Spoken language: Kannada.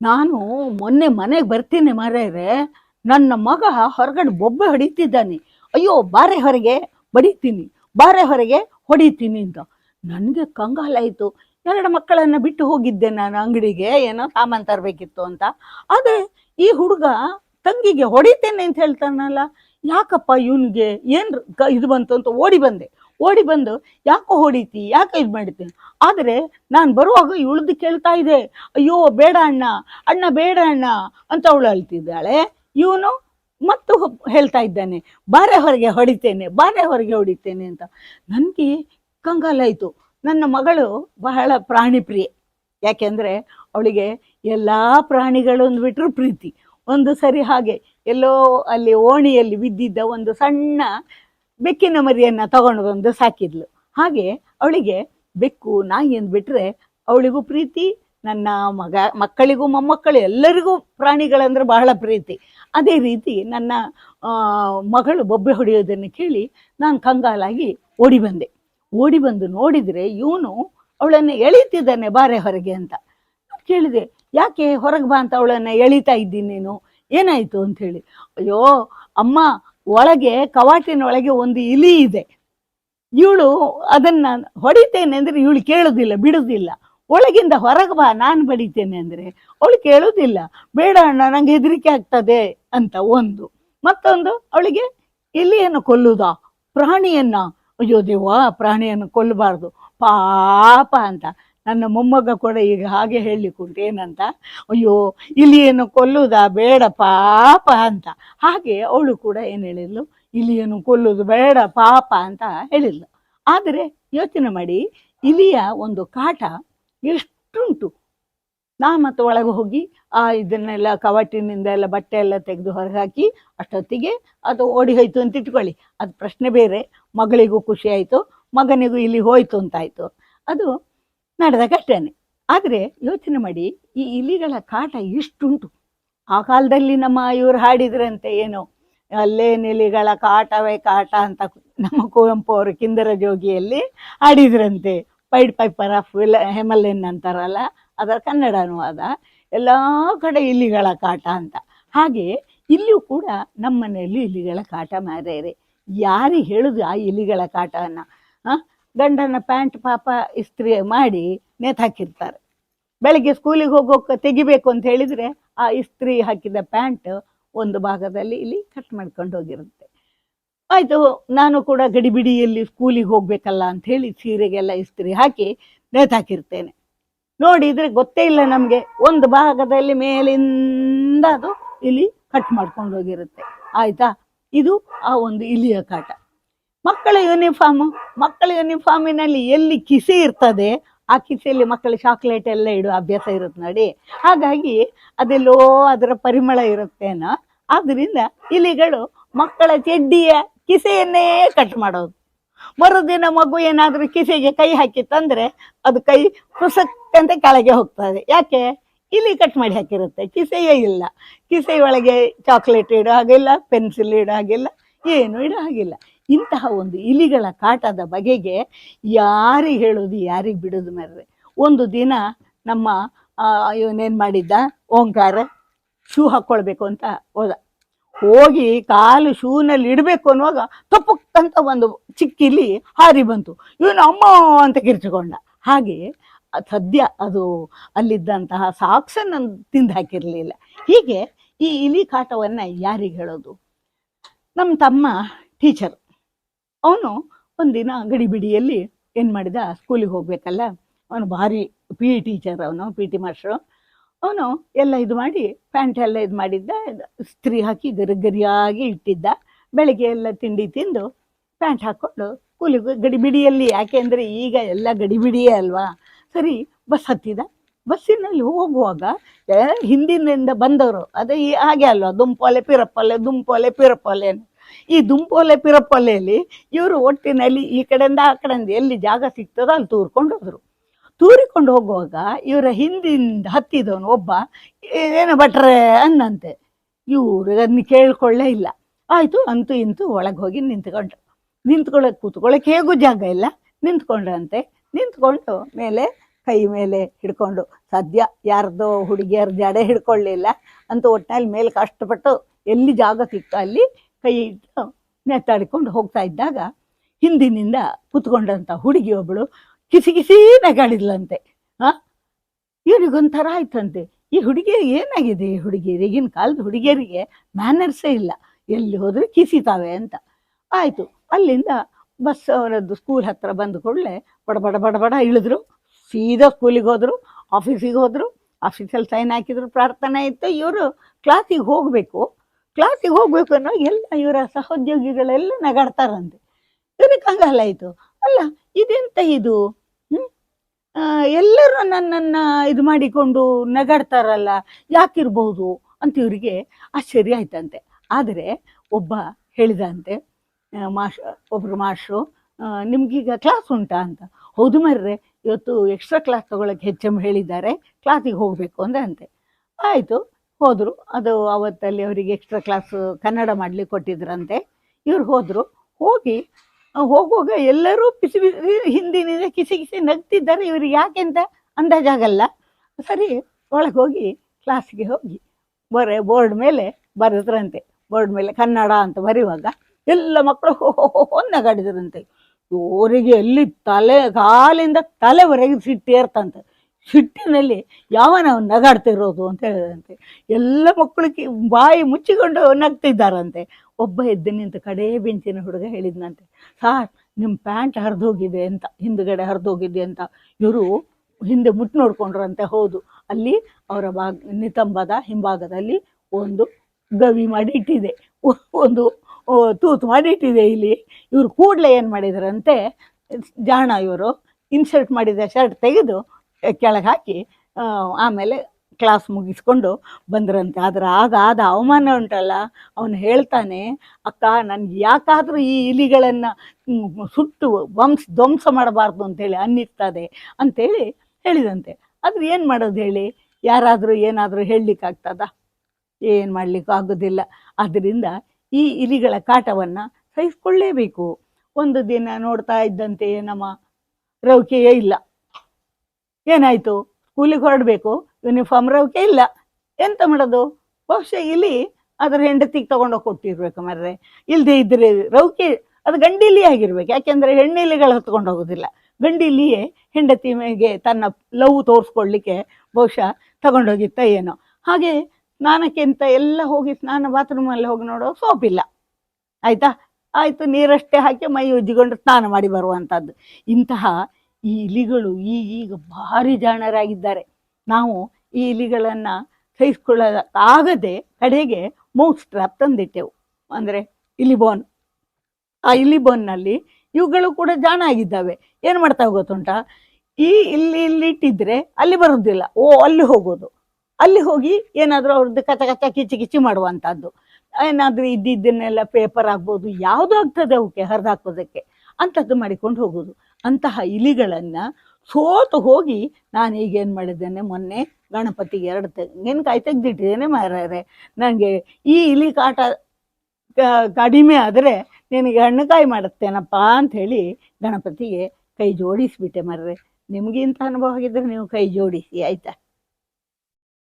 ನಾನು ಮೊನ್ನೆ ಮನೆಗೆ ಬರ್ತೀನಿ ಮಾರ್ಯಾರೆ. ನನ್ನ ಮಗ ಹೊರಗಡೆ ಬೊಬ್ಬೆ ಹೊಡಿತಿದ್ದಾನೆ. ಅಯ್ಯೋ, ಬಾರೆ ಹೊರಗೆ ಬಡಿತೀನಿ, ಬಾರೆ ಹೊರಗೆ ಹೊಡಿತೀನಿ ಅಂತ. ನನಗೆ ಕಂಗಾಲಾಯಿತು ಎರಡು ಮಕ್ಕಳನ್ನು ಬಿಟ್ಟು ಹೋಗಿದ್ದೆ ನಾನು ಅಂಗಡಿಗೆ, ಏನೋ ಸಾಮಾನು ತರಬೇಕಿತ್ತು ಅಂತ. ಆದರೆ ಈ ಹುಡುಗ ತಂಗಿಗೆ ಹೊಡಿತೇನೆ ಅಂತ ಹೇಳ್ತಾನಲ್ಲ. ಯಾಕಪ್ಪ ಇವನಿಗೆ ಏನು ಇದು ಬಂತು ಅಂತ ಓಡಿ ಬಂದೆ. ಓಡಿ ಬಂದು ಯಾಕೋ ಹೊಡಿತಿ? ಯಾಕೆ ಇದು ಮಾಡಿದ್ದೀನಿ ಆದರೆ ನಾನು ಬರುವಾಗ ಇವಳದ್ದು ಕೇಳ್ತಾ ಇದೆ ಅಯ್ಯೋ, ಬೇಡ ಅಣ್ಣ ಅಣ್ಣ ಬೇಡ ಅಣ್ಣ ಅಂತ ಅವಳು ಅಳ್ತಿದ್ದಾಳೆ. ಇವನು ಮತ್ತು ಹೇಳ್ತಾ ಇದ್ದಾನೆ, ಬಾರೆ ಹೊರಗೆ ಹೊಡಿತೇನೆ, ಬಾರೆ ಹೊರಗೆ ಹೊಡಿತೇನೆ ಅಂತ. ನನಗೆ ಕಂಗಾಲಾಯಿತು ನನ್ನ ಮಗಳು ಬಹಳ ಪ್ರಾಣಿ ಪ್ರಿಯೆ. ಯಾಕೆಂದರೆ ಅವಳಿಗೆ ಎಲ್ಲ ಪ್ರಾಣಿಗಳನ್ನು ಬಿಟ್ಟರು ಪ್ರೀತಿ. ಒಂದು ಸರಿ ಹಾಗೆ ಎಲ್ಲೋ ಅಲ್ಲಿ ಓಣಿಯಲ್ಲಿ ಬಿದ್ದಿದ್ದ ಒಂದು ಸಣ್ಣ ಬೆಕ್ಕಿನ ಮರಿಯನ್ನು ತಗೊಂಡು ಬಂದು ಸಾಕಿದ್ಲು. ಹಾಗೆ ಅವಳಿಗೆ ಬೆಕ್ಕು, ನಾಯಿ ಅಂದ್ಬಿಟ್ರೆ ಅವಳಿಗೂ ಪ್ರೀತಿ, ನನ್ನ ಮಗ, ಮಕ್ಕಳಿಗೂ ಮೊಮ್ಮಕ್ಕಳು ಎಲ್ಲರಿಗೂ ಪ್ರಾಣಿಗಳಂದ್ರೆ ಬಹಳ ಪ್ರೀತಿ. ಅದೇ ರೀತಿ ನನ್ನ ಮಗಳು ಬೊಬ್ಬೆ ಹೊಡೆಯೋದನ್ನು ಕೇಳಿ ನಾನು ಕಂಗಾಲಾಗಿ ಓಡಿ ಬಂದೆ. ಓಡಿ ಬಂದು ನೋಡಿದರೆ ಇವನು ಅವಳನ್ನು ಎಳೀತಿದ್ದಾನೆ ಬಾರೆ ಹೊರಗೆ ಅಂತ. ಕೇಳಿದೆ, ಯಾಕೆ ಹೊರಗೆ ಬಾ ಅಂತ ಅವಳನ್ನು ಎಳಿತಾ ಇದ್ದೀನಿ ನೀನು? ಏನಾಯಿತು? ಅಂಥೇಳಿ ಅಯ್ಯೋ, ಅಮ್ಮ ಒಳಗೆ ಕವಾಟಿನ ಒಳಗೆ ಒಂದು ಇಲಿ ಇದೆ. ಇವಳು ಅದನ್ನ ಹೊಡಿತೇನೆ ಅಂದ್ರೆ ಇವಳು ಕೇಳೋದಿಲ್ಲ, ಬಿಡುದಿಲ್ಲ. ಒಳಗಿಂದ ಹೊರಗೆ ಬಾ, ನಾನು ಬಡಿತೇನೆ ಅಂದ್ರೆ. ಅವಳು ಕೇಳುದಿಲ್ಲ, ಬೇಡ ಅಣ್ಣ, ನಂಗೆ ಹೆದರಿಕೆ ಆಗ್ತದೆ ಅಂತ ಒಂದು. ಮತ್ತೊಂದು, ಅವಳಿಗೆ ಇಲಿಯನ್ನು ಕೊಲ್ಲುವುದಾ ಪ್ರಾಣಿಯನ್ನ. ಅಯ್ಯೋ ದೇವ ಪ್ರಾಣಿಯನ್ನು ಕೊಲ್ಲಬಾರ್ದು. ಪಾಪ ಅಂತ. ನನ್ನ ಮೊಮ್ಮಗ ಕೂಡ ಈಗ ಹಾಗೆ ಹೇಳಲಿಕ್ಕುಂಟು ಏನಂತ? ಅಯ್ಯೋ, ಇಲಿಯನ್ನು ಕೊಲ್ಲುವುದಾ ಬೇಡ ಪಾಪ ಅಂತ. ಹಾಗೆ ಅವಳು ಕೂಡ ಏನು ಹೇಳಿದ್ಲು? ಇಲಿಯನ್ನು ಕೊಲ್ಲುವುದು ಬೇಡ ಪಾಪ ಅಂತ ಹೇಳಿದ್ಲು. ಆದರೆ ಯೋಚನೆ ಮಾಡಿ, ಇಲಿಯ ಒಂದು ಕಾಟ ಎಷ್ಟುಂಟು. ನಾ ಮತ್ತು ಒಳಗೆ ಹೋಗಿ, ಆ, ಇದನ್ನೆಲ್ಲ ಕವಾಟಿನಿಂದ ಎಲ್ಲ ಬಟ್ಟೆ ಎಲ್ಲ ತೆಗೆದು ಹೊರಗೆ ಹಾಕಿ, ಅಷ್ಟೊತ್ತಿಗೆ ಅದು ಓಡಿ ಹೋಯ್ತು ಅಂತ ಇಟ್ಕೊಳ್ಳಿ. ಅದು ಪ್ರಶ್ನೆ ಬೇರೆ. ಮಗಳಿಗೂ ಖುಷಿ ಆಯಿತು, ಮಗನಿಗೂ ಇಲ್ಲಿ ಹೋಯ್ತು ಅಂತಾಯ್ತು ಅದು ನಡೆದ ಕಷ್ಟನೇ. ಆದರೆ ಯೋಚನೆ ಮಾಡಿ, ಈ ಇಲಿಗಳ ಕಾಟ ಇಷ್ಟುಂಟು. ಆ ಕಾಲದಲ್ಲಿ ನಮ್ಮ ಇವರು ಹಾಡಿದ್ರಂತೆ ಏನೋ, ಅಲ್ಲೇ ನಿಲಿಗಳ ಕಾಟವೇ ಕಾಟ ಅಂತ ನಮ್ಮ ಕುವೆಂಪು ಅವರು ಕಿಂದರ ಜೋಗಿಯಲ್ಲಿ ಹಾಡಿದ್ರಂತೆ. ಪೈಡ್ ಪೈಪರ್ ಆಫ್ ವಿಲ ಹೆಮಲೆನ್ ಅಂತಾರಲ್ಲ, ಅದರ ಕನ್ನಡ ಅನುವಾದ. ಎಲ್ಲ ಕಡೆ ಇಲಿಗಳ ಕಾಟ ಅಂತ. ಹಾಗೆ ಇಲ್ಲಿಯೂ ಕೂಡ ನಮ್ಮ ಮನೆಯಲ್ಲಿ ಇಲಿಗಳ ಕಾಟ ಮಾರೇರೆ ಯಾರಿಗೆ ಹೇಳುದು ಆ ಇಲಿಗಳ ಕಾಟವನ್ನು ಗಂಡನ ಪ್ಯಾಂಟ್ ಪಾಪ ಇಸ್ತ್ರಿ ಮಾಡಿ ನೇತಾಕಿರ್ತಾರೆ ಬೆಳಗ್ಗೆ ಸ್ಕೂಲಿಗೆ ಹೋಗೋಕೆ ತೆಗಿಬೇಕು ಅಂತ ಹೇಳಿದರೆ ಆ ಇಸ್ತ್ರಿ ಹಾಕಿದ ಪ್ಯಾಂಟ್ ಒಂದು ಭಾಗದಲ್ಲಿ ಇಲ್ಲಿ ಕಟ್ ಮಾಡ್ಕೊಂಡು ಹೋಗಿರುತ್ತೆ. ಆಯಿತು, ನಾನು ಕೂಡ ಗಡಿಬಿಡಿಯಲ್ಲಿ ಸ್ಕೂಲಿಗೆ ಹೋಗಬೇಕಲ್ಲ ಅಂತ ಹೇಳಿ ಸೀರೆಗೆಲ್ಲ ಇಸ್ತ್ರಿ ಹಾಕಿ ನೇತಾಕಿರ್ತೇನೆ ನೋಡಿದರೆ ಗೊತ್ತೇ ಇಲ್ಲ ನಮಗೆ, ಒಂದು ಭಾಗದಲ್ಲಿ ಮೇಲಿಂದ ಅದು ಇಲ್ಲಿ ಕಟ್ ಮಾಡ್ಕೊಂಡು ಹೋಗಿರುತ್ತೆ. ಆಯಿತಾ? ಇದು ಆ ಒಂದು ಇಲಿಯ ಕಾಟ. ಮಕ್ಕಳ ಯೂನಿಫಾರ್ಮ್ ಮಕ್ಕಳ ಯೂನಿಫಾರ್ಮಿನಲ್ಲಿ ಎಲ್ಲಿ ಕಿಸೆ ಇರ್ತದೆ, ಆ ಕಿಸೆಯಲ್ಲಿ ಮಕ್ಕಳು ಚಾಕ್ಲೇಟ್ ಎಲ್ಲ ಇಡುವ ಅಭ್ಯಾಸ ಇರುತ್ತೆ ನೋಡಿ. ಹಾಗಾಗಿ ಅದೆಲ್ಲೋ ಅದರ ಪರಿಮಳ ಇರುತ್ತೇನೋ. ಆದ್ದರಿಂದ ಇಲಿಗಳು ಮಕ್ಕಳ ಚೆಡ್ಡಿಯ ಕಿಸೆಯನ್ನೇ ಕಟ್ ಮಾಡೋದು. ಮರುದಿನ ಮಗು ಏನಾದರೂ ಕಿಸೆಗೆ ಕೈ ಹಾಕಿ ತಂದರೆ ಅದು ಕೈ ಕುಸಕ್ಕಂತೆ ಕೆಳಗೆ ಹೋಗ್ತದೆ. ಯಾಕೆ? ಇಲಿ ಕಟ್ ಮಾಡಿ ಹಾಕಿರುತ್ತೆ. ಕಿಸೆಯೇ ಇಲ್ಲ. ಕಿಸೆಯೊಳಗೆ ಚಾಕ್ಲೇಟ್ ಇಡೋ ಹಾಗಿಲ್ಲ ಪೆನ್ಸಿಲ್ ಇಡೋ ಹಾಗಿಲ್ಲ, ಏನು ಇಡೋ ಹಾಗಿಲ್ಲ. ಇಂತಹ ಒಂದು ಇಲಿಗಳ ಕಾಟದ ಬಗೆಗೆ ಯಾರಿಗೆ ಹೇಳೋದು ಯಾರಿಗೆ ಬಿಡೋದು ಮರ್ರೆ. ಒಂದು ದಿನ ನಮ್ಮ ಇವನೇನು ಮಾಡಿದ್ದ? ಓಂಕಾರ. ಶೂ ಹಾಕ್ಕೊಳ್ಬೇಕು ಅಂತ ಹೋದ. ಹೋಗಿ ಕಾಲು ಶೂನಲ್ಲಿ ಇಡಬೇಕು ಅನ್ನುವಾಗ ತಪ್ಪಕ್ಕಂತ ಒಂದು ಚಿಕ್ಕಿಲಿ ಹಾರಿ ಬಂತು. ಇವನು ಅಮ್ಮ ಅಂತ ಕಿರ್ಚಿಕೊಂಡ. ಹಾಗೆ ಸದ್ಯ ಅದು ಅಲ್ಲಿದ್ದಂತಹ ಸಾಕ್ಸನ್ನು ತಿಂದು ಹಾಕಿರಲಿಲ್ಲ. ಹೀಗೆ ಈ ಇಲಿ ಕಾಟವನ್ನು ಯಾರಿಗೆ ಹೇಳೋದು? ನಮ್ಮ ತಮ್ಮ ಟೀಚರ್. ಅವನು ಒಂದಿನ ಗಡಿಬಿಡಿಯಲ್ಲಿ ಏನು ಮಾಡಿದ? ಸ್ಕೂಲಿಗೆ ಹೋಗ್ಬೇಕಲ್ಲ? ಅವನು ಭಾರಿ ಪಿ ಇ ಟೀಚರ್ ಅವನು ಪಿ ಟಿ ಮಾಸ್ಟ್ರು ಅವನು ಎಲ್ಲ ಇದು ಮಾಡಿ ಪ್ಯಾಂಟ್ ಎಲ್ಲ ಇದು ಮಾಡಿದ್ದ ಸ್ತ್ರೀ ಹಾಕಿ ಗರಿ ಗರಿಯಾಗಿ ಇಟ್ಟಿದ್ದ. ಬೆಳಗ್ಗೆ ಎಲ್ಲ ತಿಂಡಿ ತಿಂದು ಪ್ಯಾಂಟ್ ಹಾಕ್ಕೊಂಡು ಸ್ಕೂಲಿಗೆ ಗಡಿಬಿಡಿಯಲ್ಲಿ. ಯಾಕೆ ಅಂದರೆ ಈಗ ಎಲ್ಲ ಗಡಿಬಿಡಿಯೇ ಅಲ್ವಾ? ಸರಿ ಬಸ್ ಹತ್ತಿದ. ಬಸ್ಸಿನಲ್ಲಿ ಹೋಗುವಾಗ ಹಿಂದಿನಿಂದ ಬಂದವರು, ಅದೇ ಹಾಗೆ ಅಲ್ವಾ? ದುಂಪೋಲೆ, ಪಿರಪ್ಪಲೆ ದುಂಪೋಲೆ, ಪಿರಪ್ಪಲೆ. ಈ ದುಂಪೊಲೆ ಪಿರಪ್ಪಲೆಯಲ್ಲಿ ಇವರು ಒಟ್ಟಿನಲ್ಲಿ ಈ ಕಡೆಯಿಂದ ಆ ಕಡೆಯಿಂದ ಎಲ್ಲಿ ಜಾಗ ಸಿಗ್ತದೋ ಅಲ್ಲಿ ತೂರ್ಕೊಂಡು ಹೋದರು. ತೂರಿಕೊಂಡು ಹೋಗುವಾಗ ಇವರ ಹಿಂದಿಂದ ಹತ್ತಿದವನು ಒಬ್ಬ ಏನು ಭಟ್ರೆ? ಅನ್ನಂತೆ. ಇವರು ಅದನ್ನ ಕೇಳ್ಕೊಳ್ಳೇ ಇಲ್ಲ. ಆಯಿತು, ಅಂತೂ ಇಂತೂ ಒಳಗೆ ಹೋಗಿ ನಿಂತ್ಕೊಂಡ್ರು. ನಿಂತ್ಕೊಳ್ಳೋಕೆ ಕೂತ್ಕೊಳ್ಳೋಕೆ ಹೇಗೂ ಜಾಗ ಇಲ್ಲ. ನಿಂತ್ಕೊಂಡ್ರಂತೆ. ನಿಂತ್ಕೊಂಡು ಮೇಲೆ ಕೈ ಮೇಲೆ ಹಿಡ್ಕೊಂಡು, ಸದ್ಯ ಯಾರ್ದೋ ಹುಡುಗಿಯರ ಜಡೆ ಹಿಡ್ಕೊಳ್ಳಿಲ್ಲ ಅಂತ ಒಟ್ಟಿನಲ್ಲಿ ಮೇಲೆ ಕಷ್ಟಪಟ್ಟು ಎಲ್ಲಿ ಜಾಗ ಸಿಕ್ತ ಅಲ್ಲಿ ಕೈ ಇಟ್ಟು ನೆತ್ತಾಡಿಕೊಂಡು ಹೋಗ್ತಾ ಇದ್ದಾಗ ಹಿಂದಿನಿಂದ ಕುತ್ಕೊಂಡಂಥ ಹುಡುಗಿ ಒಬ್ಬಳು ಕಿಸಿ ಕಿಸಿ ನಗಾಡಿದ್ಲಂತೆ. ಆ ಇವರಿಗೊಂಥರ ಆಯ್ತಂತೆ. ಈ ಹುಡುಗಿ ಏನಾಗಿದೆ? ಈ ಹುಡುಗಿಯರು ಈಗಿನ ಕಾಲದ ಹುಡುಗಿಯರಿಗೆ ಮ್ಯಾನರ್ಸೇ ಇಲ್ಲ. ಎಲ್ಲಿ ಹೋದರೆ ಕಿಸಿತಾವೆ ಅಂತ. ಆಯಿತು. ಅಲ್ಲಿಂದ ಬಸ್ ಅವರದ್ದು ಸ್ಕೂಲ್ ಹತ್ರ ಬಂದ ಕೂಡಲೇ ಬಡ ಬಡ ಬಡ ಬಡ ಇಳಿದ್ರು. ಸೀದಾ ಸ್ಕೂಲಿಗೆ ಹೋದರು ಆಫೀಸಿಗೆ ಹೋದರು. ಆಫೀಸಲ್ಲಿ ಸೈನ್ ಹಾಕಿದ್ರು. ಪ್ರಾರ್ಥನೆ ಇತ್ತು. ಇವರು ಕ್ಲಾಸಿಗೆ ಹೋಗಬೇಕು. ಕ್ಲಾಸಿಗೆ ಹೋಗ್ಬೇಕು ಅನ್ನೋ ಎಲ್ಲ ಇವರ ಸಹೋದ್ಯೋಗಿಗಳೆಲ್ಲ ನಗಾಡ್ತಾರಂತೆ. ಇವ್ರಿಗೆ ಕಂಗಾಲ ಆಯಿತು ಅಲ್ಲ, ಇದೆಂತ ಇದು? ಎಲ್ಲರೂ ನನ್ನನ್ನು ಇದು ಮಾಡಿಕೊಂಡು ನಗಾಡ್ತಾರಲ್ಲ, ಯಾಕಿರ್ಬೋದು ಅಂತ ಇವರಿಗೆ ಆಶ್ಚರ್ಯ ಆಯ್ತಂತೆ. ಆದರೆ ಒಬ್ಬ ಹೇಳಿದಂತೆ ಮಾಷ್, ಒಬ್ರು ಮಾಸ್ಟ್ರು ನಿಮ್ಗೀಗ ಕ್ಲಾಸ್ ಉಂಟಾ ಅಂತ. ಹೌದು ಮರ್ರೆ, ಇವತ್ತು ಎಕ್ಸ್ಟ್ರಾ ಕ್ಲಾಸ್ ತಗೊಳಕ್ಕೆ ಹೆಚ್ಚಮ್ಮ ಹೇಳಿದ್ದಾರೆ ಕ್ಲಾಸಿಗೆ ಹೋಗಬೇಕು ಅಂದ್ರೆ ಆಯಿತು ಹೋದರು. ಅದು ಅವತ್ತಲ್ಲಿ ಅವರಿಗೆ ಎಕ್ಸ್ಟ್ರಾ ಕ್ಲಾಸ್ ಕನ್ನಡ ಮಾಡಲಿಕ್ಕೆ ಕೊಟ್ಟಿದ್ರಂತೆ. ಇವ್ರು ಹೋದರು. ಹೋಗಿ, ಹೋಗುವಾಗ ಎಲ್ಲರೂ ಬಿಸಿ ಬಿಸಿ ಹಿಂದಿನಿಂದ ಕಿಸಿ ಕಿಸಿ ನಗ್ತಿದ್ದಾರೆ. ಇವ್ರಿಗೆ ಯಾಕೆ ಅಂತ ಅಂದಾಜಾಗಲ್ಲ ಸರಿ, ಒಳಗೆ ಹೋಗಿ ಕ್ಲಾಸ್ಗೆ ಹೋಗಿ ಬರ, ಬೋರ್ಡ್ ಮೇಲೆ ಬರೆದ್ರಂತೆ. ಬೋರ್ಡ್ ಮೇಲೆ ಕನ್ನಡ ಅಂತ ಬರೆಯುವಾಗ ಎಲ್ಲ ಮಕ್ಕಳು ಹೋ ನಗಾಡಿದ್ರಂತೆ. ಎಲ್ಲಿ ತಲೆ, ಕಾಲಿಂದ ತಲೆವರೆಗೆ ಸಿಟ್ಟು ಏರ್ತಂತೆ ಸಿಟ್ಟಿನಲ್ಲಿ ಯಾವನ ನಗಾಡ್ತಿರೋದು ಅಂತ ಹೇಳಿದಂತೆ ಎಲ್ಲ ಮಕ್ಕಳಿಗೆ ಬಾಯಿ ಮುಚ್ಚಿಕೊಂಡು ನಗ್ತಿದ್ದಾರಂತೆ. ಒಬ್ಬ ಎದ್ದು ನಿಂತು ಕಡೇ ಬೆಂಚಿನ ಹುಡುಗ ಹೇಳಿದ್ನಂತೆ, ಸಾರ್ ನಿಮ್ಮ ಪ್ಯಾಂಟ್ ಹರಿದೋಗಿದೆ ಅಂತ, ಹಿಂದ್ಗಡೆ ಹರಿದೋಗಿದೆ ಅಂತ. ಇವರು ಹಿಂದೆ ಮುಟ್ಟು ನೋಡ್ಕೊಂಡ್ರಂತೆ, ಹೌದು. ಅಲ್ಲಿ ಅವರ ಭಾಗ, ನಿತಂಬದ ಹಿಂಭಾಗದಲ್ಲಿ ಒಂದು ಗವಿ ಮಾಡಿ ಇಟ್ಟಿದೆ ಒಂದು ತೂತು ಮಾಡಿ ಇಟ್ಟಿದೆ ಇಲ್ಲಿ. ಇವರು ಕೂಡಲೇ ಏನು ಮಾಡಿದ್ರಂತೆ, ಜಾಣ ಇವರು, ಇನ್ಸರ್ಟ್ ಮಾಡಿದ ಶರ್ಟ್ ತೆಗೆದು ಕೆಳಗೆ ಹಾಕಿ ಆಮೇಲೆ ಕ್ಲಾಸ್ ಮುಗಿಸ್ಕೊಂಡು ಬಂದ್ರಂತೆ. ಆದ್ರೆ ಆದ ಅವಮಾನ ಉಂಟಲ್ಲ, ಅವನು ಹೇಳ್ತಾನೆ, ಅಕ್ಕ, ನನಗೆ ಯಾಕಾದರೂ ಈ ಇಲಿಗಳನ್ನು ಸುಟ್ಟು ವಂಶ, ಧ್ವಂಸ ಮಾಡಬಾರ್ದು ಅಂತೇಳಿ ಅನ್ನಿಸ್ತದೆ ಅಂತೇಳಿ ಹೇಳಿದಂತೆ. ಆದರೆ ಏನು ಮಾಡೋದು ಹೇಳಿ? ಯಾರಾದರೂ ಏನಾದರೂ ಹೇಳಲಿಕ್ಕಾಗ್ತದ ಏನು ಮಾಡಲಿಕ್ಕೂ ಆಗೋದಿಲ್ಲ. ಆದ್ದರಿಂದ ಈ ಇಲಿಗಳ ಕಾಟವನ್ನು ಸಹಿಸ್ಕೊಳ್ಳೇಬೇಕು. ಒಂದು ದಿನ ನೋಡ್ತಾ ಇದ್ದಂತೆ ನಮ್ಮ ರೌಕೆಯೇ ಇಲ್ಲ. ಏನಾಯಿತು? ಸ್ಕೂಲಿಗೆ ಹೊರಡಬೇಕು ಯೂನಿಫಾರ್ಮ್ ರೌಕೆ ಇಲ್ಲ. ಎಂತ ಮಾಡೋದು? ಬಹುಶಃ ಇಲ್ಲಿ ಅದರ ಹೆಂಡತಿಗೆ ತಗೊಂಡೋಗಿ ಕೊಟ್ಟಿರ್ಬೇಕು ಮರ್ರೆ. ಇಲ್ಲದೆ ಇದ್ರೆ ರೌಕೆ, ಅದು ಗಂಡಿಲಿ ಆಗಿರ್ಬೇಕು. ಯಾಕೆಂದರೆ ಹೆಣ್ಣಿಲಿಗಳು ಹೊತ್ಕೊಂಡು ಹೋಗೋದಿಲ್ಲ ಗಂಡಿಲಿಯೇ ಹೆಂಡತಿ ಮೇಲೆ ತನ್ನ ಲವ್ ತೋರಿಸ್ಕೊಳ್ಳಿಕ್ಕೆ ಬಹುಶಃ ತಗೊಂಡೋಗಿತ್ತ ಏನೋ. ಹಾಗೆ ಸ್ನಾನಕ್ಕಿಂತ ಎಲ್ಲ ಹೋಗಿ ಸ್ನಾನ ಬಾತ್ರೂಮಲ್ಲಿ ಹೋಗಿ ನೋಡೋ ಸೋಪ್ ಇಲ್ಲ. ಆಯ್ತಾ? ಆಯಿತು, ನೀರಷ್ಟೇ ಹಾಕಿ ಮೈ ಉಜ್ಜಿಕೊಂಡು ಸ್ನಾನ ಮಾಡಿ ಬರುವಂಥದ್ದು ಇಂತಹ ಈ ಇಲಿಗಳು ಈಗೀಗ ಈಗ ಭಾರಿ ಜಾಣರಾಗಿದ್ದಾರೆ. ನಾವು ಈ ಇಲಿಗಳನ್ನು ಸಹಿಸ್ಕೊಳ್ಳೋಕ್ಕಾಗದೆ ಕಡೆಗೆ ಮೌಸ್ ಟ್ರ್ಯಾಪ್ ತಂದಿಟ್ಟೆವು. ಅಂದರೆ ಇಲಿಬೋನ್. ಆ ಇಲಿಬೋನ್ನಲ್ಲಿ ಇವುಗಳು ಕೂಡ ಜಾಣ ಆಗಿದ್ದಾವೆ. ಏನು ಮಾಡ್ತಾ ಗೊತ್ತುಂಟಾ ಈ ಇಲ್ಲಿ ಇಲ್ಲಿ ಇಟ್ಟಿದ್ರೆ ಅಲ್ಲಿ ಬರೋದಿಲ್ಲ. ಓ, ಅಲ್ಲಿ ಹೋಗೋದು. ಅಲ್ಲಿ ಹೋಗಿ ಏನಾದರೂ ಅವ್ರದ್ದು ಕಚ ಕಚ ಕಿಚಿ ಕಿಚಿ ಮಾಡುವಂಥದ್ದು ಏನಾದರೂ ಇದ್ದಿದ್ದನ್ನೆಲ್ಲ ಪೇಪರ್ ಆಗ್ಬೋದು ಯಾವುದು ಆಗ್ತದೆ ಅವಕ್ಕೆ ಹರಿದಾಕೋದಕ್ಕೆ ಅಂಥದ್ದು ಮಾಡಿಕೊಂಡು ಹೋಗೋದು. ಅಂತಹ ಇಲಿಗಳನ್ನು ಸೋತು ಹೋಗಿ ನಾನು ಈಗೇನು ಮಾಡಿದ್ದೇನೆ? ಮೊನ್ನೆ ಗಣಪತಿಗೆ ಎರಡು ತೆಂಗಿನಕಾಯಿ ತೆಗೆದಿಟ್ಟಿದ್ದೇನೆ ಮಾರ್ಯಾರೆ ನನಗೆ ಈ ಇಲಿ ಕಾಟ ಕಡಿಮೆ ಆದರೆ ನಿನಗೆ ಹಣ್ಣುಕಾಯಿ ಮಾಡುತ್ತೇನಪ್ಪ ಅಂತ ಹೇಳಿ ಗಣಪತಿಗೆ ಕೈ ಜೋಡಿಸಿಬಿಟ್ಟೆ ಮಾರ್ರೆ. ನಿಮಗೆ ಇಂಥ ಅನುಭವ ಆಗಿದ್ರೆ ನೀವು ಕೈ ಜೋಡಿಸಿ, ಆಯಿತಾ?